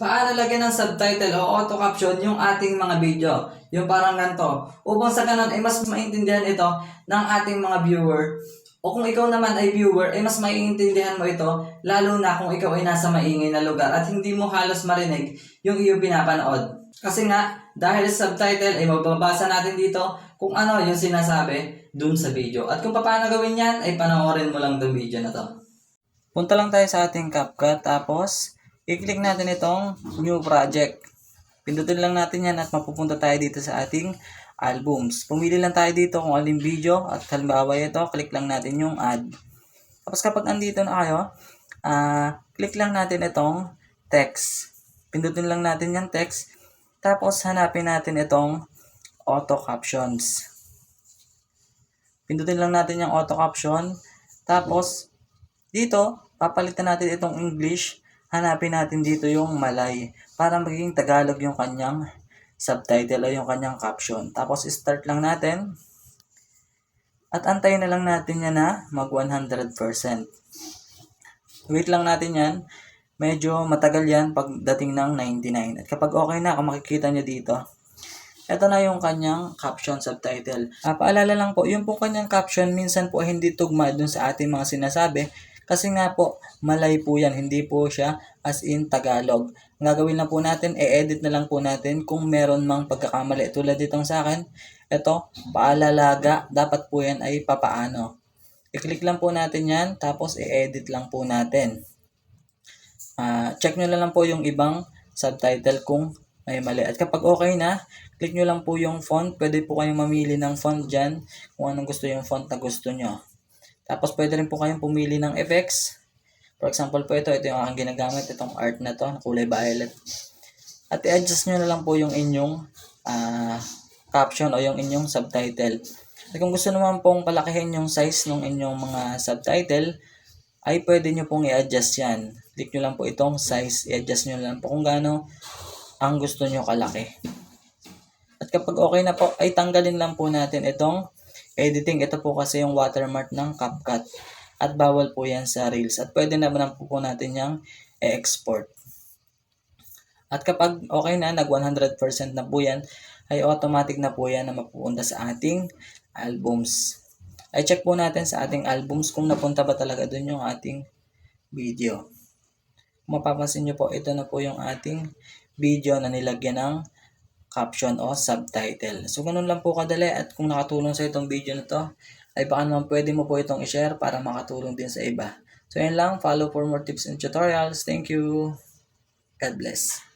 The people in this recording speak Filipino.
paano lagyan ng subtitle o auto caption yung ating mga video. Yung parang ganito. Upang sa ganun ay mas maintindihan ito ng ating mga viewer. O kung ikaw naman ay viewer, ay mas maiintindihan mo ito, lalo na kung ikaw ay nasa maingay na lugar at hindi mo halos marinig yung iyong pinapanood. Kasi nga, dahil subtitle ay magbabasa natin dito kung ano yung sinasabi dun sa video. At kung paano gawin yan, ay panoorin mo lang yung video na to. Punta lang tayo sa ating CapCut tapos i-click natin itong new project. Pindutin lang natin yan at mapupunta tayo dito sa ating albums. Pumili lang tayo dito kung aling video at halimbawa ito, click lang natin yung add. Tapos kapag andito na kayo, ah click lang natin itong text. Pindutin lang natin yung text. Tapos hanapin natin itong auto captions. Pindutin lang natin yung auto caption. Tapos dito, papalitan natin itong English. Hanapin natin dito yung Malay para magiging Tagalog yung kanyang subtitle o yung kanyang caption. Tapos start lang natin. At antayin na lang natin yan na mag 100%. Wait lang natin yan. Medyo matagal yan pagdating ng 99. At kapag okay na, kung makikita nyo dito, ito na yung kanyang caption subtitle. Ah, paalala lang po, yung po kanyang caption minsan po hindi tugma dun sa ating mga sinasabi. Kasi nga po, malay po yan, hindi po siya as in Tagalog. Ang gagawin lang po natin, e-edit na lang po natin kung meron mang pagkakamali. Tulad ditong sa akin, ito, paalalaga, dapat po yan ay papaano. I-click lang po natin yan, tapos i-edit lang po natin. Ah, check nyo lang po yung ibang subtitle kung may mali. At kapag okay na, click nyo lang po yung font. Pwede po kayong mamili ng font dyan kung anong gusto yung font na gusto nyo. Tapos pwede rin po kayong pumili ng effects. For example po ito, ito yung aking ginagamit, itong art na to, kulay violet. At i-adjust nyo na lang po yung inyong ah, caption o yung inyong subtitle. At kung gusto naman pong palakihin yung size ng inyong mga subtitle, ay pwede nyo pong i-adjust yan. Click nyo lang po itong size, i-adjust nyo lang po kung gaano ang gusto nyo kalaki. At kapag okay na po, ay tanggalin lang po natin itong editing. Ito po kasi yung watermark ng CapCut. At bawal po yan sa Reels. At pwede naman po, po natin yung i-export. At kapag okay na, nag 100% na po yan, ay automatic na po yan na mapupunta sa ating albums. Ay check po natin sa ating albums kung napunta ba talaga dun yung ating video. Kung mapapansin nyo po, ito na po yung ating video na nilagyan ng caption o subtitle. So, ganun lang po kadali at kung nakatulong sa itong video na to, ay baka naman pwede mo po itong i-share para makatulong din sa iba. So, yun lang. Follow for more tips and tutorials. Thank you. God bless.